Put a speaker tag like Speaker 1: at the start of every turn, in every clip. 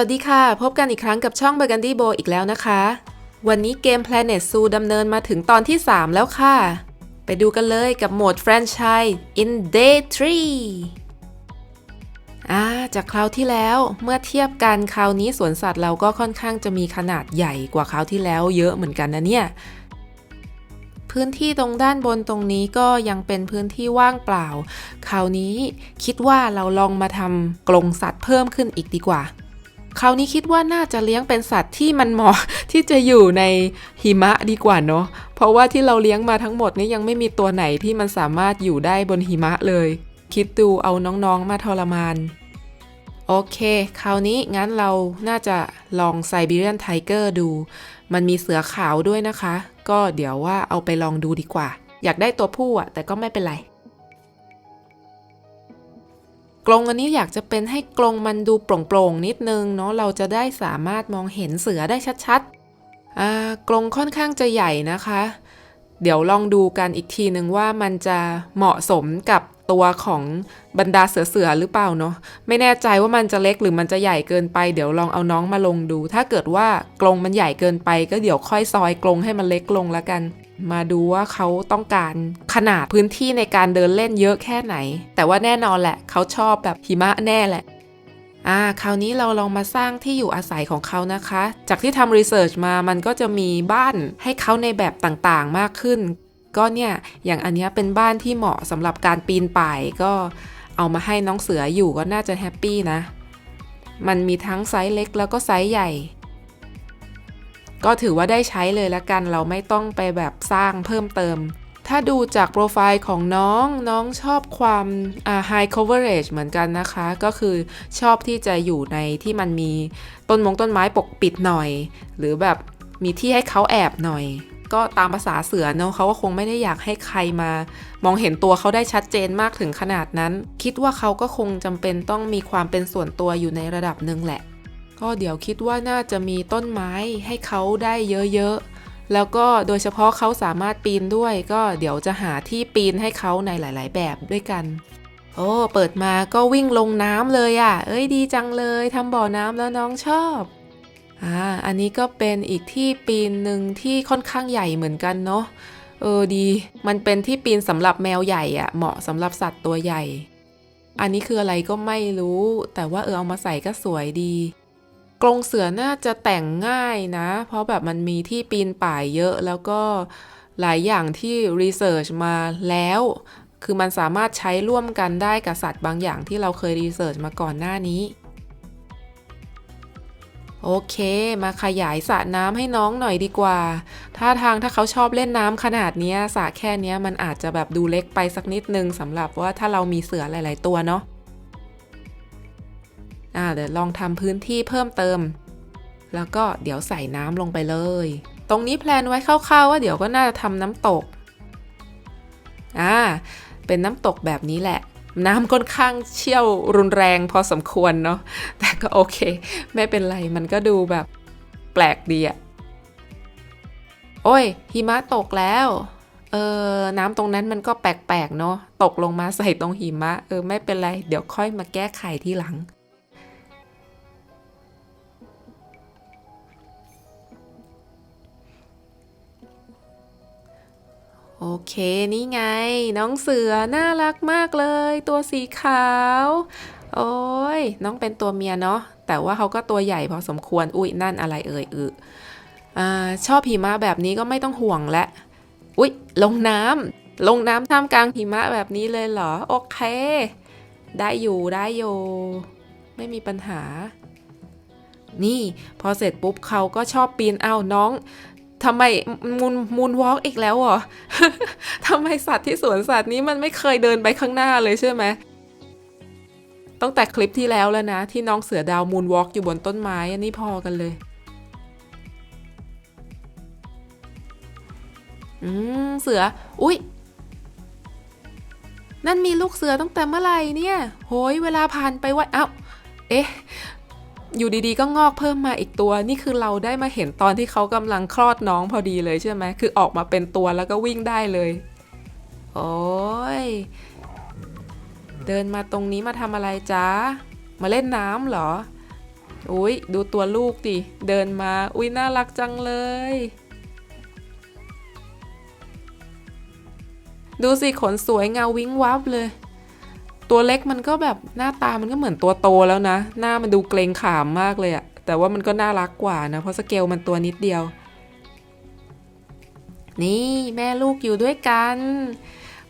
Speaker 1: วัสดีค่ะ พบกันอีกครั้งกับช่อง Burgundy Bow อีกแล้วนะคะ วันนี้เกม Planet Zoo ดำเนินมาถึงตอนที่ 3 แล้วค่ะ ไปดูกันเลยกับโหมด Franchise in Day 3อ่าจากคราวที่แล้วเมื่อเทียบกันคราวนี้สวนสัตว์เราก็ค่อนข้างจะมีขนาดใหญ่กว่าคราวที่แล้วเยอะเหมือนกันนะเนี่ย พื้นที่ตรงด้านบนตรงนี้ก็ยังเป็นพื้นที่ว่างเปล่า คราวนี้คิดว่าเราลองมาทำกรงสัตว์เพิ่มขึ้นอีกดีกว่า คราวนี้คิดว่าน่าจะเลี้ยงเป็นสัตว์ที่มันเหมาะที่จะอยู่ในหิมะดีกว่าเนาะเพราะว่าที่เราเลี้ยงมาทั้งหมดนี้ยังไม่มีตัวไหนที่มันสามารถอยู่ได้บนหิมะเลย คิดดูเอาน้องๆมาทรมานโอเค คราวนี้งั้นเราน่าจะลองไซบีเรียนไทเกอร์ดู มันมีเสือขาวด้วยนะคะ ก็เดี๋ยวว่าเอาไปลองดูดีกว่า อยากได้ตัวผู้อะแต่ก็ไม่เป็นไร กรงอันนี้อยากจะเป็นให้กรงมันดูโปร่งๆนิดนึงเนาะเราจะได้สามารถมองเห็นเสือได้ชัดๆอ่ากรงค่อนข้างจะใหญ่นะคะ เดี๋ยวลองดูกันอีกทีหนึ่งว่ามันจะเหมาะสมกับ ตัวของบรรดาเสือๆหรือเปล่าเนาะไม่แน่ใจว่ามันจะเล็กหรือมันจะใหญ่เกินไปเดี๋ยวลองเอาน้องมาลงดู ถ้าเกิดว่ากรงมันใหญ่เกินไป ก็เดี๋ยวค่อยซอยกรงให้มันเล็กลงแล้วกัน มาดูว่าเขาต้องการขนาดพื้นที่ในการเดินเล่นเยอะแค่ไหน แต่ว่าแน่นอนแหละเขาชอบแบบหิมะแน่แหละอ่าคราวนี้เราลองมาสร้างที่อยู่อาศัยของเขานะคะ จากที่ทำรีเสิร์ชมามันก็จะมีบ้านให้เขาในแบบต่างๆมากขึ้น ก็เนี่ยอย่างอันเนี้ยเป็นบ้านที่เหมาะสำหรับการปีนป่ายก็เอามาให้น้องเสืออยู่ก็น่าจะแฮปปี้นะ มันมีทั้งไซส์เล็กแล้วก็ไซส์ใหญ่ ก็ถือว่าได้ใช้เลยละกันเราไม่ต้องไปแบบสร้างเพิ่มเติม ถ้าดูจากโปรไฟล์ของน้องน้องชอบความอ่า high coverage เหมือนกันนะคะ ก็คือชอบที่จะอยู่ในที่มันมีต้นมงต้นไม้ปกปิดหน่อย หรือแบบมีที่ให้เขาแอบหน่อย ก็ตามภาษาเสือเนาะเขาก็คงไม่ได้อยากให้ใครมา มองเห็นตัวเขาได้ชัดเจนมากถึงขนาดนั้น คิดว่าเขาก็คงจำเป็นต้องมีความเป็นส่วนตัวอยู่ในระดับหนึ่งแหละ ก็เดี๋ยวคิดว่าน่าจะมีต้นไม้ให้เขาได้เยอะๆ แล้วก็โดยเฉพาะเขาสามารถปีนด้วย ก็เดี๋ยวจะหาที่ปีนให้เขาในหลาย ๆ แบบด้วยกันโอ้ เปิดมาก็วิ่งลงน้ำเลยอะ่ะ เอ้ยดีจังเลย ทำบ่อน้ำแล้วน้องชอบ อ่าอันนี้ก็เป็นอีกที่ปีนหนึ่งที่ค่อนข้างใหญ่เหมือนกันเนาะเออดี มันเป็นที่ปีนสำหรับแมวใหญ่อะเหมาะสำหรับสัตว์ตัวใหญ่ อันนี้คืออะไรก็ไม่รู้ แต่ว่าเออเอามาใส่ก็สวยดีกรงเสือน่าจะแต่งง่ายนะ เพราะแบบมันมีที่ปีนป่ายเยอะแล้วก็หลายอย่างที่รีเสิร์ชมาแล้ว คือมันสามารถใช้ร่วมกันได้กับสัตว์บางอย่างที่เราเคยรีเสิร์ชมาก่อนหน้านี้ โอเค มาขยายสระน้ำให้น้องหน่อยดีกว่าท่าทางถ้าเขาชอบเล่นน้ำขนาดนี้สระแค่เนี้ยมันอาจจะแบบดูเล็กไปสักนิดนึงสำหรับว่าถ้าเรามีเสือหลาย ๆ ตัวเนาะอ่าเดี๋ยวลองทำพื้นที่เพิ่มเติม แล้วก็เดี๋ยวใส่น้ำลงไปเลย ตรงนี้แพลนไว้คร่าวๆว่าเดี๋ยวก็น่าจะทำน้ำตก อ่า เป็นน้ำตกแบบนี้แหละ น้ำค่อนข้างเชี่ยวรุนแรงพอสมควรเนาะแต่ก็โอเค ไม่เป็นไรมันก็ดูแบบแปลกดีอะโอ้ยหิมะตกแล้วเออน้ำตรงนั้นมันก็แปลกๆเนาะตกลงมาใส่ตรงหิมะเออไม่เป็นไร เดี๋ยวค่อยมาแก้ไขที่หลัง โอเค นี่ไง น้องเสือน่ารักมากเลย ตัวสีขาว โอ้ย น้องเป็นตัวเมียเนาะ แต่ว่าเขาก็ตัวใหญ่พอสมควร อุ้ยนั่นอะไรเอ่ยอึอ่าชอบหิมะแบบนี้ก็ไม่ต้องห่วงและ อุ้ยลงน้ำลงน้ำท่ามกลางหิมะแบบนี้เลยเหรอ โอเค ได้อยู่ได้อยู่ไม่มีปัญหา นี่ พอเสร็จปุ๊บเขาก็ชอบปีนเอาน้อง ทำไมมูนมูนวอล์กอีกแล้วเหรอทำไมสัตว์ที่สวนสัตว์นี้มันไม่เคยเดินไปข้างหน้าเลยใช่ไหมตั้งแต่คลิปที่แล้วแล้วนะ ที่น้องเสือดาวมูนวอล์กอยู่บนต้นไม้อันนี้พอกันเลย อืม เสือ อุ๊ย นั่นมีลูกเสือตั้งแต่เมื่อไหร่เนี่ย โหยเวลาผ่านไปว่า เอ้า เอ๊ะ อยู่ดีๆ ก็งอกเพิ่มมาอีกตัว นี่คือเราได้มาเห็นตอนที่เขากำลังคลอดน้องพอดีเลยใช่ไหมคือออกมาเป็นตัวแล้วก็วิ่งได้เลย โอ้ยเดินมาตรงนี้มาทำอะไรจ๊ะ มาเล่นน้ำเหรอ อุ้ยดูตัวลูกดิ เดินมา อุ้ยน่ารักจังเลย ดูสิขนสวยเงาวิ้งวับเลย ตัวเล็กมันก็แบบหน้าตามันก็เหมือนตัวโตแล้วนะ หน้ามันดูเกรงขามมากเลยอะแต่ว่ามันก็น่ารักกว่านะ เพราะสเกลมันตัวนิดเดียว นี่แม่ลูกอยู่ด้วยกัน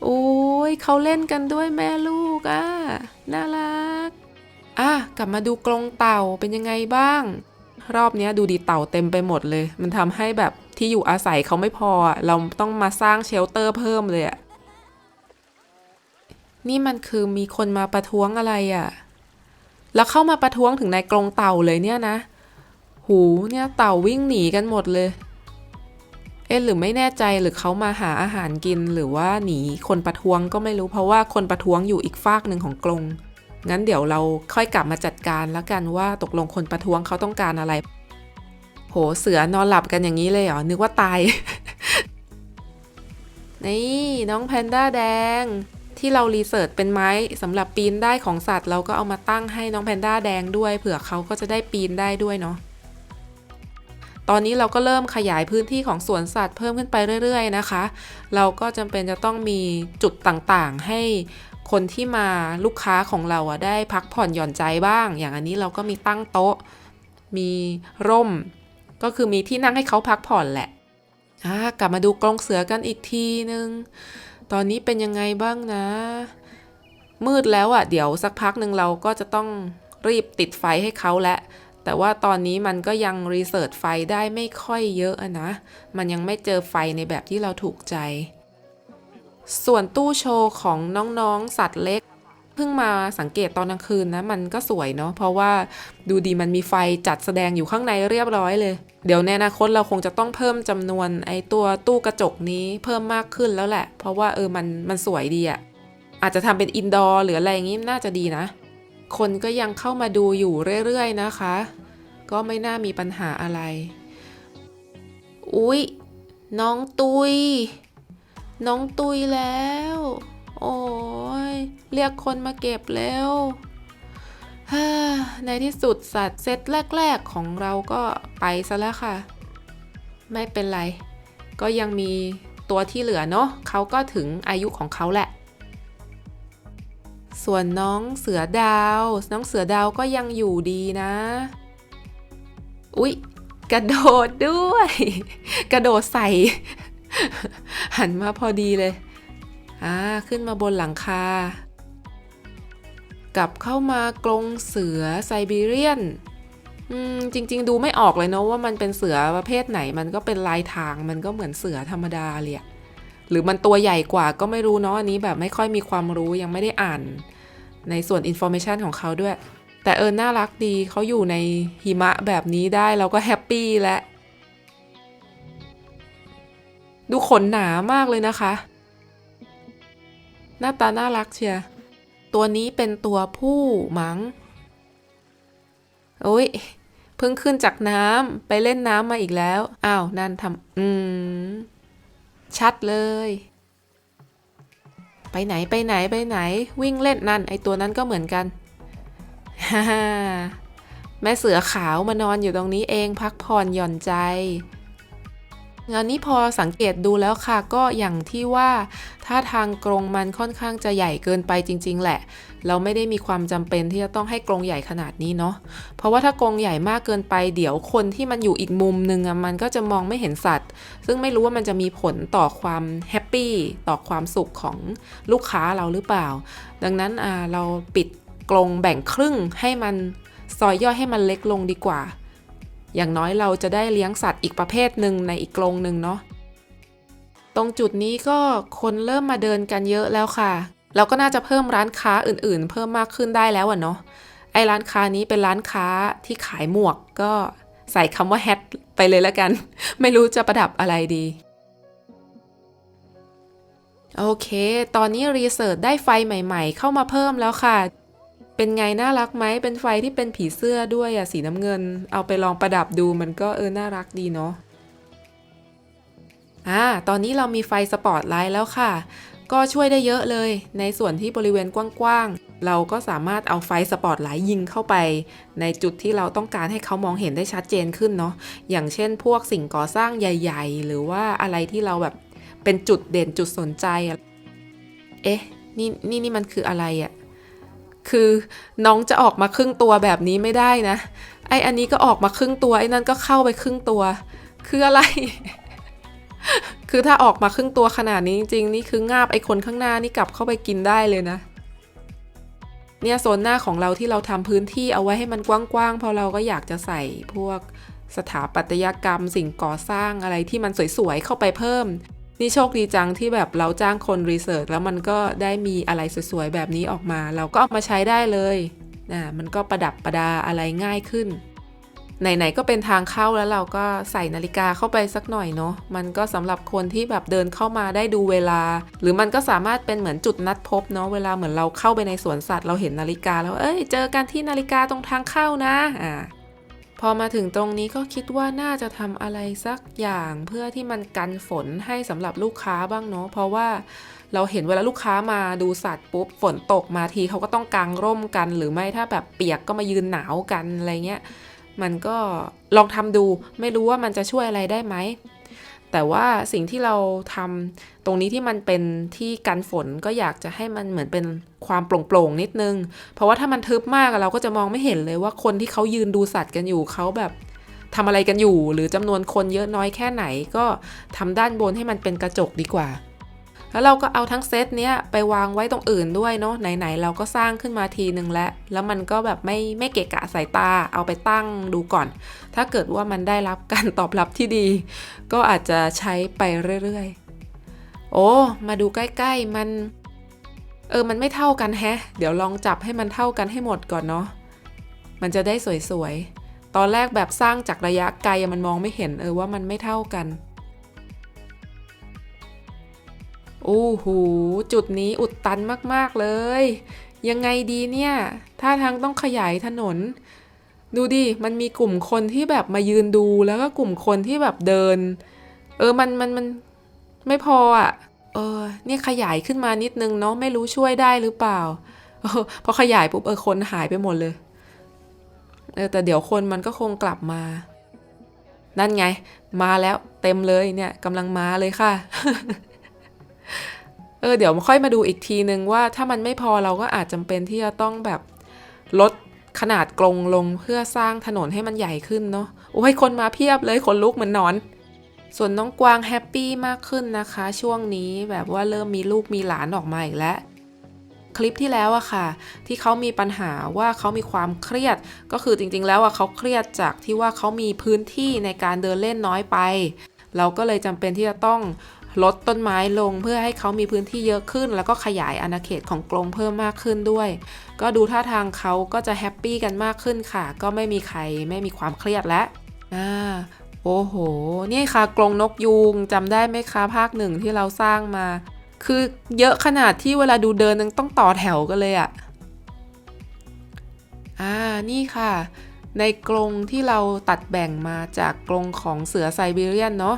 Speaker 1: อุ้ยเขาเล่นกันด้วยแม่ลูกอะน่ารักอะกลับมาดูกรงเต่าเป็นยังไงบ้าง รอบนี้ดูดีเต่าเต็มไปหมดเลย มันทำให้แบบที่อยู่อาศัยเขาไม่พอ เราต้องมาสร้างเชลเตอร์เพิ่มเลยอะ นี่มันคือมีคนมาประท้วงอะไรอะแล้วเข้ามาประท้วงถึงในกรงเต่าเลยเนี่ยนะ หูเนี่ยเต่าวิ่งหนีกันหมดเลย เอ๊หรือไม่แน่ใจหรือเขามาหาอาหารกินหรือว่าหนีคนประท้วงก็ไม่รู้เพราะว่าคนประท้วงอยู่อีกฟากหนึ่งของกรงงั้นเดี๋ยวเราค่อยกลับมาจัดการแล้วกันว่าตกลงคนประท้วงเขาต้องการอะไร โหเสือนอนหลับกันอย่างนี้เลยเหรอ นึกว่าตาย นี่น้องแพนด้าแดง ที่เรารีเสิร์ชเป็นไม้สำหรับปีนได้ของสัตว์ เราก็เอามาตั้งให้น้องแพนด้าแดงด้วยเผื่อเขาก็จะได้ปีนได้ด้วยเนาะตอนนี้เราก็เริ่มขยายพื้นที่ของสวนสัตว์เพิ่มขึ้นไปเรื่อย ๆ นะคะ เราก็จำเป็นจะต้องมีจุดต่างๆ ให้คนที่มาลูกค้าของเราอะได้พักผ่อนหย่อนใจบ้าง อย่างอันนี้เราก็มีตั้งโต๊ะ มีร่ม ก็คือมีที่นั่งให้เขาพักผ่อนแหละกลับมาดูกรงเสือกันอีกทีนึง ตอนนี้เป็นยังไงบ้างนะ มืดแล้วอะเดี๋ยวสักพักหนึ่งเราก็จะต้องรีบติดไฟให้เขาและแต่ว่าตอนนี้มันก็ยังรีเสิร์ชไฟได้ไม่ค่อยเยอะอะนะ มันยังไม่เจอไฟในแบบที่เราถูกใจ ส่วนตู้โชว์ของน้องๆสัตว์เล็ก เพิ่งมาสังเกตตอนกลางคืนนะ มันก็สวยเนาะเพราะว่าดูดีมันมีไฟจัดแสดงอยู่ข้างในเรียบร้อยเลย เดี๋ยวในอนาคตเราคงจะต้องเพิ่มจำนวนไอ้ตัวตู้กระจกนี้เพิ่มมากขึ้นแล้วแหละ เพราะว่าเออมันมันสวยดีอะอาจจะทำเป็นอินดอร์หรืออะไรอย่างงี้น่าจะดีนะ คนก็ยังเข้ามาดูอยู่เรื่อยๆนะคะ ก็ไม่น่ามีปัญหาอะไร อุ๊ย น้องตุย น้องตุยแล้ว โอ้ยเรียกคนมาเก็บแล้วในที่สุดสัตว์เซตแรก ๆ ของเราก็ไปซะแล้วค่ะ ไม่เป็นไร ก็ยังมีตัวที่เหลือเนาะเขาก็ถึงอายุของเขาแหละ ส่วนน้องเสือดาว น้องเสือดาวก็ยังอยู่ดีนะ อุ๊ย กระโดดด้วย กระโดดใส่ หันมาพอดีเลย อ่าขึ้นมาบนหลังคากลับเข้ามากรงเสือไซบีเรียนอืมจริง ๆ ดูไม่ออกเลยเนาะว่ามันเป็นเสือประเภทไหน มันก็เป็นลายทางมันก็เหมือนเสือธรรมดาเลยหรือมันตัวใหญ่กว่าก็ไม่รู้เนาะอันนี้แบบไม่ค่อยมีความรู้ยังไม่ได้อ่านในส่วนอินโฟ a t ชันของเขาด้วย แต่เออน่ารักดีเขาอยู่ในหิมะแบบนี้ได้เราก็แฮปปี้แล้วดูขนหนามากเลยนะคะ หน้าตาน่ารักเชียตัวนี้เป็นตัวผู้มัง้งโอ้ยเพิ่งขึ้นจากน้ำไปเล่นน้ำมาอีกแล้ว อ้าว นั่นทำอืม ชัดเลย ไปไหนไปไหนไปไหน วิ่งเล่นนั่น ไอตัวนั้นก็เหมือนกันฮ่าแม่เสือขาวมานอนอยู่ตรงนี้เองพักผ่อนหย่อนใจ งานนี้พอสังเกตดูแล้วค่ะก็อย่างที่ว่าถ้าทางกรงมันค่อนข้างจะใหญ่เกินไปจริง ๆ แหละ เราไม่ได้มีความจำเป็นที่จะต้องให้กรงใหญ่ขนาดนี้เนาะเพราะว่าถ้ากรงใหญ่มากเกินไปเดี๋ยวคนที่มันอยู่อีกมุมหนึ่งอะมันก็จะมองไม่เห็นสัตว์ ซึ่งไม่รู้ว่ามันจะมีผลต่อความแฮปปี้ต่อความสุขของลูกค้าเราหรือเปล่า ดังนั้นอ่าเราปิดกรงแบ่งครึ่งให้มันซอยย่อยให้มันเล็กลงดีกว่า อย่างน้อยเราจะได้เลี้ยงสัตว์อีกประเภทหนึ่งในอีกกรงหนึ่งเนาะตรงจุดนี้ก็คนเริ่มมาเดินกันเยอะแล้วค่ะ เราก็น่าจะเพิ่มร้านค้าอื่นๆ เพิ่มมากขึ้นได้แล้วอะเนาะไอ้ร้านค้านี้เป็นร้านค้าที่ขายหมวกก็ใส่คำว่าแฮทไปเลยแล้วกัน ไม่รู้จะประดับอะไรดีโอเค ตอนนี้รีเสิร์ชได้ไฟใหม่ ๆ เข้ามาเพิ่มแล้วค่ะ เป็นไงน่ารักไหมเป็นไฟที่เป็นผีเสื้อด้วยอะสีน้ำเงิน เอาไปลองประดับดูมันก็เออน่ารักดีเนาะอ่าตอนนี้เรามีไฟสปอตไลท์แล้วค่ะ ก็ช่วยได้เยอะเลย ในส่วนที่บริเวณกว้างๆ เราก็สามารถเอาไฟสปอตไลท์ยิงเข้าไป ในจุดที่เราต้องการให้เขามองเห็นได้ชัดเจนขึ้นเนาะอย่างเช่น พวกสิ่งก่อสร้างใหญ่ ๆ หรือว่าอะไรที่เราแบบเป็นจุดเด่นจุดสนใจ เอ๊ะ นี่นี่นี่มันคืออะไรอะ คือน้องจะออกมาครึ่งตัวแบบนี้ไม่ได้นะ ไออันนี้ก็ออกมาครึ่งตัวไอ้นั่นก็เข้าไปครึ่งตัว คืออะไร คือถ้าออกมาครึ่งตัวขนาดนี้จริงๆนี่คืองาบไอคนข้างหน้านี่กลับเข้าไปกินได้เลยนะเนี่ยโซนหน้าของเราที่เราทำพื้นที่เอาไว้ให้มันกว้างๆเพราะเราก็อยากจะใส่พวกสถาปัตยกรรมสิ่งก่อสร้างอะไรที่มันสวยๆเข้าไปเพิ่ม นี่โชคดีจังที่แบบเราจ้างคนรีเสิร์ชแล้วมันก็ได้มีอะไรสวยๆแบบนี้ออกมา เราก็เอามาใช้ได้เลยนะมันก็ประดับประดาอะไรง่ายขึ้น ไหนๆก็เป็นทางเข้าแล้วเราก็ใส่นาฬิกาเข้าไปสักหน่อยเนาะมันก็สำหรับคนที่แบบเดินเข้ามาได้ดูเวลา หรือมันก็สามารถเป็นเหมือนจุดนัดพบเนาะเวลาเหมือนเราเข้าไปในสวนสัตว์เราเห็นนาฬิกาแล้วเอ้ยเจอกันที่นาฬิกาตรงทางเข้านะอ่า พอมาถึงตรงนี้ก็คิดว่าน่าจะทำอะไรสักอย่างเพื่อที่มันกันฝนให้สำหรับลูกค้าบ้างเนาะเพราะว่าเราเห็นเวลาลูกค้ามาดูสัตว์ปุ๊บฝนตกมาทีเขาก็ต้องกางร่มกัน หรือไม่ถ้าแบบเปียกก็มายืนหนาวกันอะไรเงี้ยมันก็ลองทำดูไม่รู้ว่ามันจะช่วยอะไรได้ไหม แต่ว่าสิ่งที่เราทำตรงนี้ที่มันเป็นที่กันฝนก็อยากจะให้มันเหมือนเป็นความโปร่งๆนิดนึง เพราะว่าถ้ามันทึบมากเราก็จะมองไม่เห็นเลยว่าคนที่เขายืนดูสัตว์กันอยู่เขาแบบทำอะไรกันอยู่ หรือจำนวนคนเยอะน้อยแค่ไหนก็ทำด้านบนให้มันเป็นกระจกดีกว่า แล้วเราก็เอาทั้งเซตเนี้ยไปวางไว้ตรงอื่นด้วยเนาะไหนๆเราก็สร้างขึ้นมาทีนึงแล้ว แล้วมันก็แบบไม่ไม่เกะกะสายตาเอาไปตั้งดูก่อน ถ้าเกิดว่ามันได้รับการตอบรับที่ดี ก็อาจจะใช้ไปเรื่อยๆ โอ้ มาดูใกล้ๆมันเออ มันไม่เท่ากันแฮะ เดี๋ยวลองจับให้มันเท่ากันให้หมดก่อนเนาะ มันจะได้สวยๆ ตอนแรกแบบสร้างจากระยะไกลมันมองไม่เห็นเออว่ามันไม่เท่ากัน โอ้โหจุดนี้อุดตันมากๆเลย ยังไงดีเนี่ยท่าทางต้องขยายถนน ดูดิ มันมีกลุ่มคนที่แบบมายืนดูแล้วก็กลุ่มคนที่แบบเดิน เออมันมันมันไม่พออะ เออเนี่ยขยายขึ้นมานิดนึงเนาะไม่รู้ช่วยได้หรือเปล่าเออพอขยายปุ๊บเออคนหายไปหมดเลยเออแต่เดี๋ยวคนมันก็คงกลับมา นั่นไง มาแล้วเต็มเลยเนี่ยกำลังมาเลยค่ะ เออเดี๋ยวค่อยมาดูอีกทีนึงว่าถ้ามันไม่พอเราก็อาจจำเป็นที่จะต้องแบบลดขนาดกรงลงเพื่อสร้างถนนให้มันใหญ่ขึ้นเนาะโอ้ยคนมาเพียบเลยคนลุกเหมือนนอน ส่วนน้องกวางแฮปปี้มากขึ้นนะคะ ช่วงนี้แบบว่าเริ่มมีลูกมีหลานออกมาอีกแล้วคลิปที่แล้วอะค่ะ ที่เขามีปัญหาว่าเขามีความเครียด ก็คือจริงๆแล้วอะเขาเครียดจากที่ว่าเขามีพื้นที่ในการเดินเล่นน้อยไป เราก็เลยจำเป็นที่จะต้อง ลดต้นไม้ลงเพื่อให้เขามีพื้นที่เยอะขึ้น แล้วก็ขยายอาณาเขตของกรงเพิ่มมากขึ้นด้วย ก็ดูท่าทางเขาก็จะแฮปปี้กันมากขึ้นค่ะ ก็ไม่มีใครไม่มีความเครียดแล้วอ่าโอ้โห นี่ค่ะกรงนกยูงจำได้ไหมคะภาคหนึ่งที่เราสร้างมา คือเยอะขนาดที่เวลาดูเดินต้องต่อแถวกันเลยอะ่ะอ่านี่ค่ะ ในกรงที่เราตัดแบ่งมาจากกรงของเสือไซบีเรียนเนาะ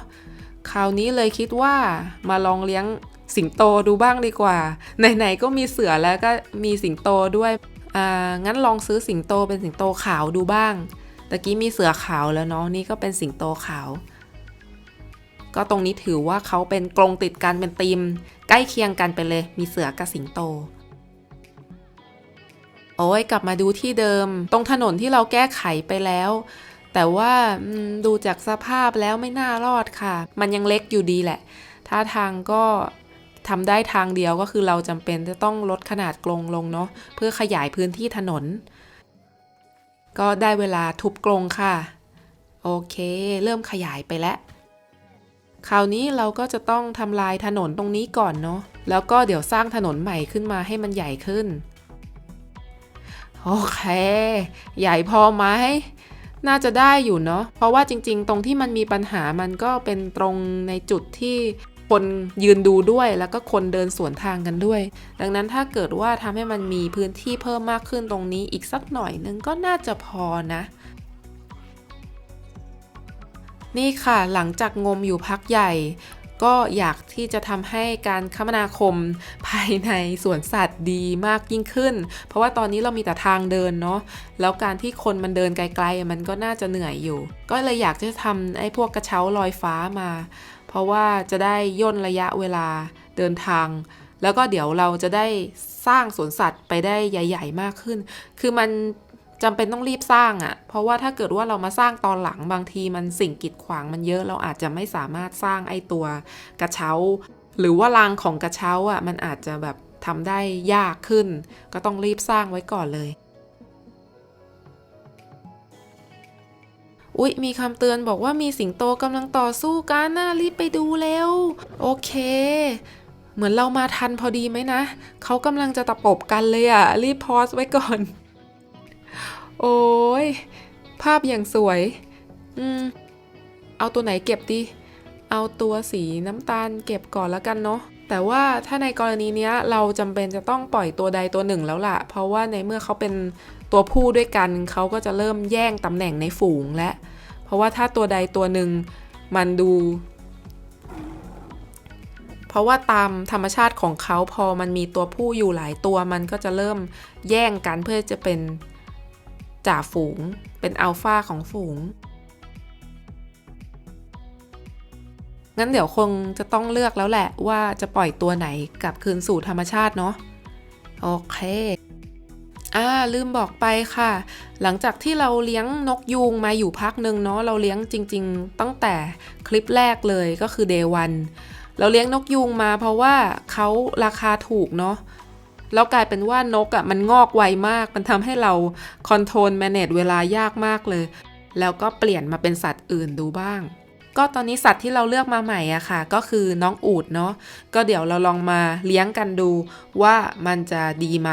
Speaker 1: คราวนี้เลยคิดว่ามาลองเลี้ยงสิงโตดูบ้างดีกว่า ไหนๆก็มีเสือแล้วก็มีสิงโตด้วย อ่า งั้นลองซื้อสิงโตเป็นสิงโตขาวดูบ้าง ตะกี้มีเสือขาวแล้วเนาะ นี่ก็เป็นสิงโตขาว ก็ตรงนี้ถือว่าเขาเป็นกรงติดกันเป็นทีม ใกล้เคียงกันไปเลย มีเสือกับสิงโต โอ้ยกลับมาดูที่เดิม ตรงถนนที่เราแก้ไขไปแล้ว แต่ว่าดูจากสภาพแล้วไม่น่ารอดค่ะ มันยังเล็กอยู่ดีแหละ ท่าทางก็ทำได้ทางเดียวก็คือเราจำเป็นจะต้องลดขนาดกรงลงเนาะเพื่อขยายพื้นที่ถนน ก็ได้เวลาทุบกรงค่ะ โอเค เริ่มขยายไปแล้วคราวนี้เราก็จะต้องทำลายถนนตรงนี้ก่อนเนาะแล้วก็เดี๋ยวสร้างถนนใหม่ขึ้นมาให้มันใหญ่ขึ้น โอเค ใหญ่พอไหม น่าจะได้อยู่เนาะ เพราะว่าจริง ๆ ตรงที่มันมีปัญหามันก็เป็นตรงในจุดที่คนยืนดูด้วยแล้วก็คนเดินสวนทางกันด้วย ดังนั้นถ้าเกิดว่าทำให้มันมีพื้นที่เพิ่มมากขึ้นตรงนี้อีกสักหน่อยนึงก็น่าจะพอนะ นี่ค่ะหลังจากงมอยู่พักใหญ่ ก็อยากที่จะทำให้การคมนาคมภายในสวนสัตว์ดีมากยิ่งขึ้น เพราะว่าตอนนี้เรามีแต่ทางเดินเนาะแล้วการที่คนมันเดินไกลๆ มันก็น่าจะเหนื่อยอยู่ ก็เลยอยากจะทำไอ้พวกกระเช้าลอยฟ้ามา เพราะว่าจะได้ย่นระยะเวลาเดินทาง แล้วก็เดี๋ยวเราจะได้สร้างสวนสัตว์ไปได้ใหญ่ ๆ มากขึ้น คือมัน จำเป็นต้องรีบสร้างอะ่ะ เพราะว่าถ้าเกิดว่าเรามาสร้างตอนหลังบางทีมันสิ่งกีดขวางมันเยอะเราอาจจะไม่สามารถสร้างไอ้ตัวกระเช้า หรือว่ารางของกระเช้าอะ่ะมันอาจจะแบบทำได้ยากขึ้น ก็ต้องรีบสร้างไว้ก่อนเลย อุ๊ย มีคำเตือนบอกว่ามีสิงโตกำลังต่อสู้กันนะรีบไปดูเร็ว โอเค เหมือนเรามาทันพอดีไหมนะ เขากำลังจะตะปบกันเลยอะรีบพอสไว้ก่อน โอ้ย ภาพอย่างสวย อืม เอาตัวไหนเก็บดี เอาตัวสีน้ำตาลเก็บก่อนแล้วกันเนาะ แต่ว่าถ้าในกรณีเนี้ยเราจำเป็นจะต้องปล่อยตัวใดตัวหนึ่งแล้วล่ะ เพราะว่าในเมื่อเขาเป็นตัวผู้ด้วยกัน เขาก็จะเริ่มแย่งตำแหน่งในฝูงและ เพราะว่าถ้าตัวใดตัวหนึ่งมันดูเพราะว่าตามธรรมชาติของเขาพอมันมีตัวผู้อยู่หลายตัวมันก็จะเริ่มแย่งกันเพื่อจะเป็น จ่าฝูง เป็นอัลฟาของฝูง งั้นเดี๋ยวคงจะต้องเลือกแล้วแหละว่าจะปล่อยตัวไหนกลับคืนสู่ธรรมชาติเนาะ โอเคอ่าลืมบอกไปค่ะ หลังจากที่เราเลี้ยงนกยูงมาอยู่พักหนึ่งเนาะเราเลี้ยงจริง ๆ ตั้งแต่คลิปแรกเลยก็คือ day one เราเลี้ยงนกยูงมาเพราะว่าเขาราคาถูกเนาะ แล้วกลายเป็นว่านกอะ่ะมันงอกไวมาก มันทำให้เราคอนโทรลแมเนจเวลายากมากเลย แล้วก็เปลี่ยนมาเป็นสัตว์อื่นดูบ้าง ก็ตอนนี้สัตว์ที่เราเลือกมาใหม่อะค่ะ ก็คือน้องอูดเนาะก็เดี๋ยวเราลองมาเลี้ยงกันดูว่ามันจะดีไหม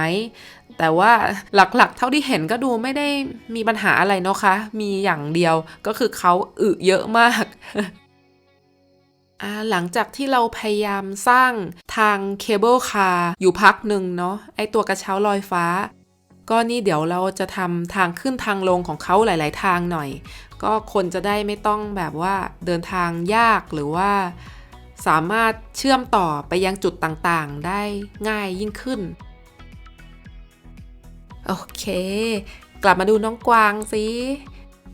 Speaker 1: แต่ว่าหลักๆ เท่าที่เห็นก็ดูไม่ได้มีปัญหาอะไรเนาะคะ มีอย่างเดียวก็คือเขาอึเยอะมาก หลังจากที่เราพยายามสร้างทางเคเบิลคาร์อยู่พักหนึ่งเนาะไอตัวกระเช้าลอยฟ้า ก็นี่เดี๋ยวเราจะทำทางขึ้นทางลงของเขาหลาย ๆ ทางหน่อย ก็คนจะได้ไม่ต้องแบบว่าเดินทางยากหรือว่า สามารถเชื่อมต่อไปยังจุดต่างๆ ได้ง่ายยิ่งขึ้น โอเค กลับมาดูน้องกวางสิ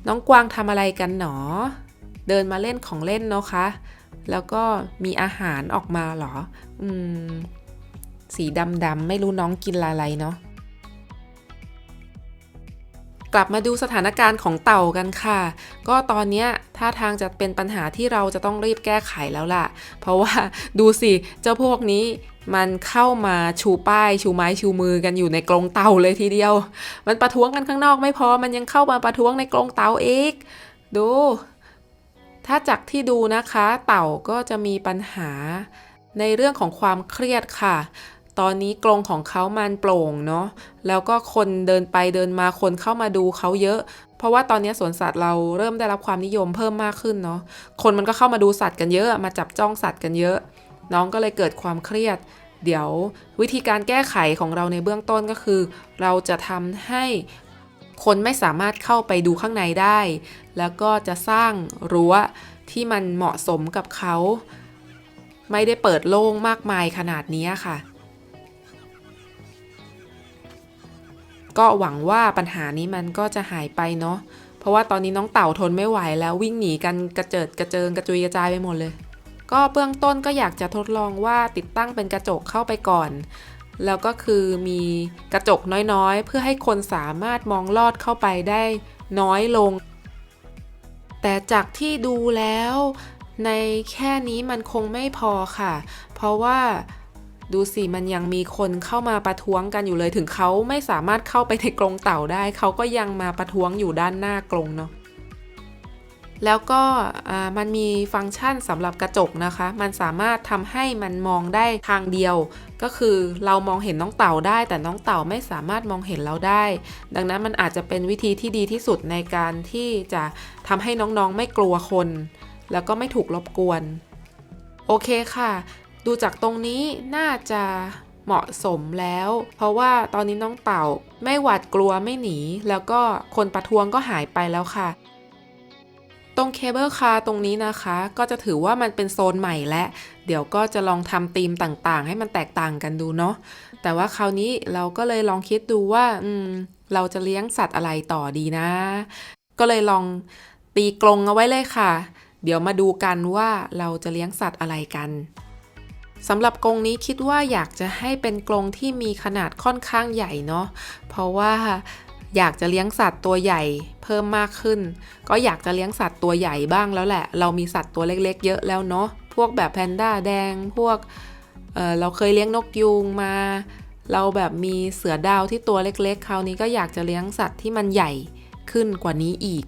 Speaker 1: น้องกวางทำอะไรกันหนอ เดินมาเล่นของเล่นเนาะคะ แล้วก็มีอาหารออกมาเหรอ อืม สีดำๆไม่รู้น้องกินอะไรเนาะ กลับมาดูสถานการณ์ของเต่ากันค่ะ ก็ตอนเนี้ท่าทางจะเป็นปัญหาที่เราจะต้องรีบแก้ไขแล้วล่ะ เพราะว่าดูสิเจ้าพวกนี้มันเข้ามาชูป้ายชูไม้ชูมือกันอยู่ในกรงเต่าเลยทีเดียว มันประท้วงกันข้างนอกไม่พอ มันยังเข้ามาประท้วงในกรงเต่าอีก ดู ถ้าจากที่ดูนะคะ เต่าก็จะมีปัญหาในเรื่องของความเครียดค่ะ ตอนนี้กรงของเขามันโปร่งเนาะ แล้วก็คนเดินไปเดินมาคนเข้ามาดูเขาเยอะ เพราะว่าตอนนี้สวนสัตว์เราเริ่มได้รับความนิยมเพิ่มมากขึ้นเนาะ คนมันก็เข้ามาดูสัตว์กันเยอะ มาจับจ้องสัตว์กันเยอะ น้องก็เลยเกิดความเครียด เดี๋ยววิธีการแก้ไขของเราในเบื้องต้นก็คือ เราจะทำให้ คนไม่สามารถเข้าไปดูข้างในได้ แล้วก็จะสร้างรั้วที่มันเหมาะสมกับเขา ไม่ได้เปิดโล่งมากมายขนาดนี้ค่ะ ก็หวังว่าปัญหานี้มันก็จะหายไปเนาะเพราะว่าตอนนี้น้องเต่าทนไม่ไหวแล้ววิ่งหนีกันกระเจิดกระเจิงกระจุยกระจายไปหมดเลย ก็เบื้องต้นก็อยากจะทดลองว่าติดตั้งเป็นกระจกเข้าไปก่อน แล้วก็คือมีกระจกน้อยๆ เพื่อให้คนสามารถมองลอดเข้าไปได้น้อยลง แต่จากที่ดูแล้วในแค่นี้มันคงไม่พอค่ะ เพราะว่าดูสิมันยังมีคนเข้ามาประท้วงกันอยู่เลยถึงเขาไม่สามารถเข้าไปในกรงเต่าได้ เขาก็ยังมาประท้วงอยู่ด้านหน้ากรงเนาะ แล้วก็มันมีฟังก์ชันสำหรับกระจกนะคะ มันสามารถทำให้มันมองได้ทางเดียว ก็คือเรามองเห็นน้องเต่าได้ แต่น้องเต่าไม่สามารถมองเห็นเราได้ ดังนั้นมันอาจจะเป็นวิธีที่ดีที่สุดในการที่จะทำให้น้องๆไม่กลัวคน แล้วก็ไม่ถูกรบกวน โอเคค่ะ ดูจากตรงนี้น่าจะเหมาะสมแล้ว เพราะว่าตอนนี้น้องเต่าไม่หวาดกลัวไม่หนี แล้วก็คนประท้วงก็หายไปแล้วค่ะ รงเคเบิลคาร์ตรงนี้นะคะ ก็จะถือว่ามันเป็นโซนใหม่และ เดี๋ยวก็จะลองทำธีมต่างๆ ให้มันแตกต่างกันดูเนาะแต่ว่าคราวนี้เราก็เลยลองคิดดูว่าอืมเราจะเลี้ยงสัตว์อะไรต่อดีนะ ก็เลยลองตีกรงเอาไว้เลยค่ะ เดี๋ยวมาดูกันว่าเราจะเลี้ยงสัตว์อะไรกันสำหรับกรงนี้คิดว่าอยากจะให้เป็นกรงที่มีขนาดค่อนข้างใหญ่เนาะเพราะว่า อยากจะเลี้ยงสัตว์ตัวใหญ่เพิ่มมากขึ้น ก็อยากจะเลี้ยงสัตว์ตัวใหญ่บ้างแล้วแหละ เรามีสัตว์ตัวเล็กๆ เยอะแล้วเนาะพวกแบบแพนด้าแดงพวกเเราเคยเลี้ยงนกยูงมา เราแบบมีเสือดาวที่ตัวเล็กๆคราวนี้ก็อยากจะเลี้ยงสัตว์ที่มันใหญ่ขึ้นกว่านี้อีก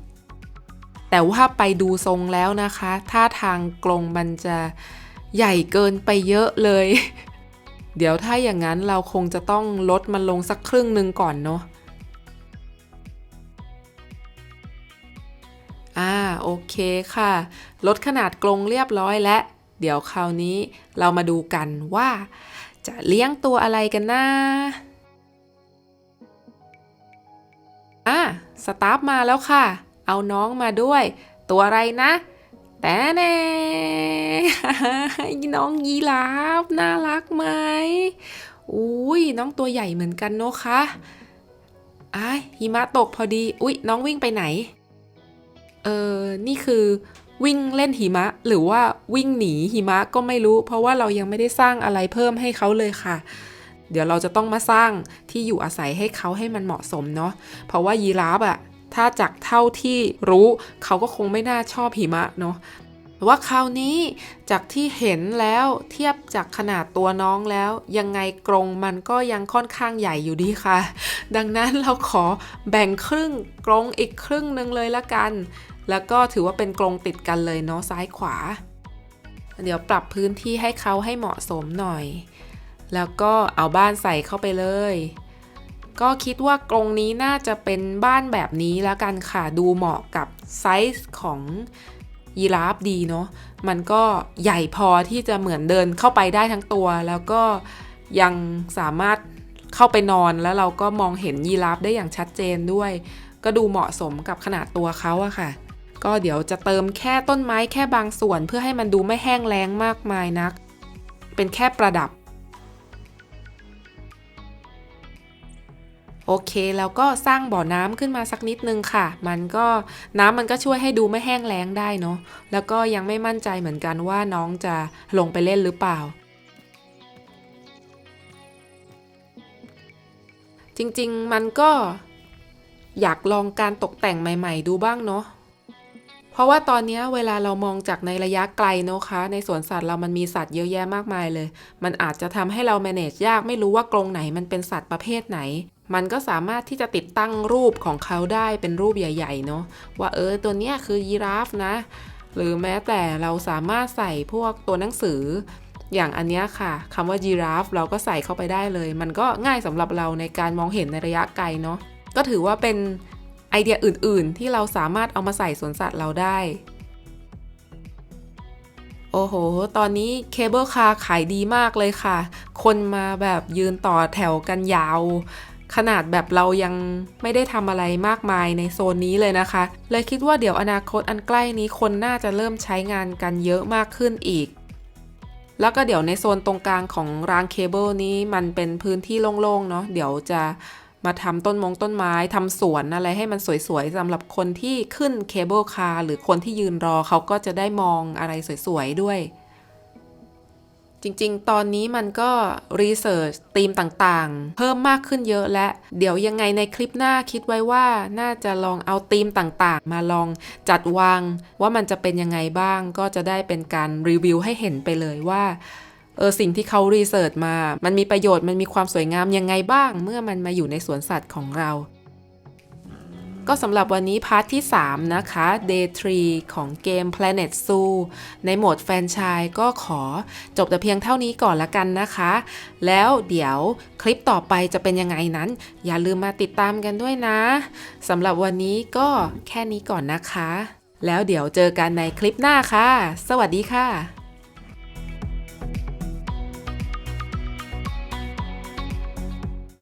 Speaker 1: แต่ว่าไปดูทรงแล้วนะคะท่าทางกรงมันจะใหญ่เกินไปเยอะเลย เดี๋ยวถ้าอย่างนั้นเราคงจะต้องลดมันลงสักครึ่งหนึ่งก่อนเนาะ อ่าโอเคค่ะ ลดขนาดกรงเรียบร้อยแล้วเดี๋ยวคราวนี้เรามาดูกันว่า จะเลี้ยงตัวอะไรกันนะอะสตาฟมาแล้วค่ะ เอาน้องมาด้วย ตัวอะไรนะ แต่แน่น้องยีราฟน่ารักไหมอุ้ยน้องตัวใหญ่เหมือนกันเนอะคะอ้ายหิมะตกพอดี อุ้ยน้องวิ่งไปไหน เออนี่คือวิ่งเล่นหิมะหรือว่าวิ่งหนีหิมะก็ไม่รู้ เพราะว่าเรายังไม่ได้สร้างอะไรเพิ่มให้เขาเลยค่ะ เดี๋ยวเราจะต้องมาสร้างที่อยู่อาศัยให้เขาให้มันเหมาะสมเนาะเพราะว่ายีราฟอะถ้าจากเท่าที่รู้เขาก็คงไม่น่าชอบหิมะเนาะว่าคราวนี้จากที่เห็นแล้วเทียบจากขนาดตัวน้องแล้ว ยังไงกรงมันก็ยังค่อนข้างใหญ่อยู่ดีค่ะ ดังนั้นเราขอแบ่งครึ่งกรงอีกครึ่งหนึ่งเลยละกัน แล้วก็ถือว่าเป็นกรงติดกันเลยเนาะซ้ายขวา เดี๋ยวปรับพื้นที่ให้เขาให้เหมาะสมหน่อย แล้วก็เอาบ้านใส่เข้าไปเลย ก็คิดว่ากรงนี้น่าจะเป็นบ้านแบบนี้แล้วกันค่ะดูเหมาะกับไซส์ของยีราฟดีเนาะมันก็ใหญ่พอที่จะเหมือนเดินเข้าไปได้ทั้งตัว แล้วก็ยังสามารถเข้าไปนอนแล้วเราก็มองเห็นยีราฟได้อย่างชัดเจนด้วย ก็ดูเหมาะสมกับขนาดตัวเขาอะค่ะ ก็เดี๋ยวจะเติมแค่ต้นไม้แค่บางส่วน เพื่อให้มันดูไม่แห้งแล้งมากมายนัก เป็นแค่ประดับ โอเคแล้วก็สร้างบ่อน้ำขึ้นมาสักนิดนึงค่ะ มันก็น้ำมันก็ช่วยให้ดูไม่แห้งแล้งได้เนาะแล้วก็ยังไม่มั่นใจเหมือนกันว่าน้องจะลงไปเล่นหรือเปล่าจริงๆ มันก็อยากลองการตกแต่งใหม่ ๆ ดูบ้างเนาะ เพราะว่าตอนนี้เวลาเรามองจากในระยะไกลเนอะคะ ในสวนสัตว์เรามันมีสัตว์เยอะแยะมากมายเลย มันอาจจะทำให้เรา manage ยากไม่รู้ว่ากรงไหนมันเป็นสัตว์ประเภทไหน มันก็สามารถที่จะติดตั้งรูปของเขาได้เป็นรูปใหญ่ๆเนาะว่าเออตัวเนี้ยคือยีราฟนะ หรือแม้แต่เราสามารถใส่พวกตัวหนังสือ อย่างอันนี้ค่ะคำว่ายีราฟเราก็ใส่เข้าไปได้เลย มันก็ง่ายสำหรับเราในการมองเห็นในระยะไกลเนาะก็ถือว่าเป็น ไอเดียอื่นๆ ที่เราสามารถเอามาใส่สวนสัตว์เราได้ โอ้โห ตอนนี้เคเบิลคาร์ขายดีมากเลยค่ะ คนมาแบบยืนต่อแถวกันยาว ขนาดแบบเรายังไม่ได้ทำอะไรมากมายในโซนนี้เลยนะคะ เลยคิดว่าเดี๋ยวอนาคตอันใกล้นี้คนน่าจะเริ่มใช้งานกันเยอะมากขึ้นอีกแล้วก็เดี๋ยวในโซนตรงกลางของรางเคเบิลนี้มันเป็นพื้นที่โล่งๆเนาะเดี๋ยวจะ มาทำต้นมงต้นไม้ทำสวนอะไรให้มันสวยๆสำหรับคนที่ขึ้นเคเบิลคาร์หรือคนที่ยืนรอเขาก็จะได้มองอะไรสวยๆด้วย จริงๆ ตอนนี้มันก็รีเสิร์ชธีมต่างๆ เพิ่มมากขึ้นเยอะและเดี๋ยวยังไงในคลิปหน้าคิดไว้ว่าน่าจะลองเอาธีมต่างๆ มาลองจัดวางว่ามันจะเป็นยังไงบ้างก็จะได้เป็นการรีวิวให้เห็นไปเลยว่า เออสิ่งที่เขารีเสิร์ชมา มันมีประโยชน์มันมีความสวยงามยังไงบ้าง เมื่อมันมาอยู่ในสวนสัตว์ของเรา ก็สำหรับวันนี้พาร์ทที่ 3 นะคะ Day 3 ของเกม Planet Zoo ในโหมดแฟนชส์ก็ขอจบแต่เพียงเท่านี้ก่อนละกันนะคะ แล้วเดี๋ยวคลิปต่อไปจะเป็นยังไงนั้น อย่าลืมมาติดตามกันด้วยนะสำหรับวันนี้ก็แค่นี้ก่อนนะคะ แล้วเดี๋ยวเจอกันในคลิปหน้าค่ะ สวัสดีค่ะ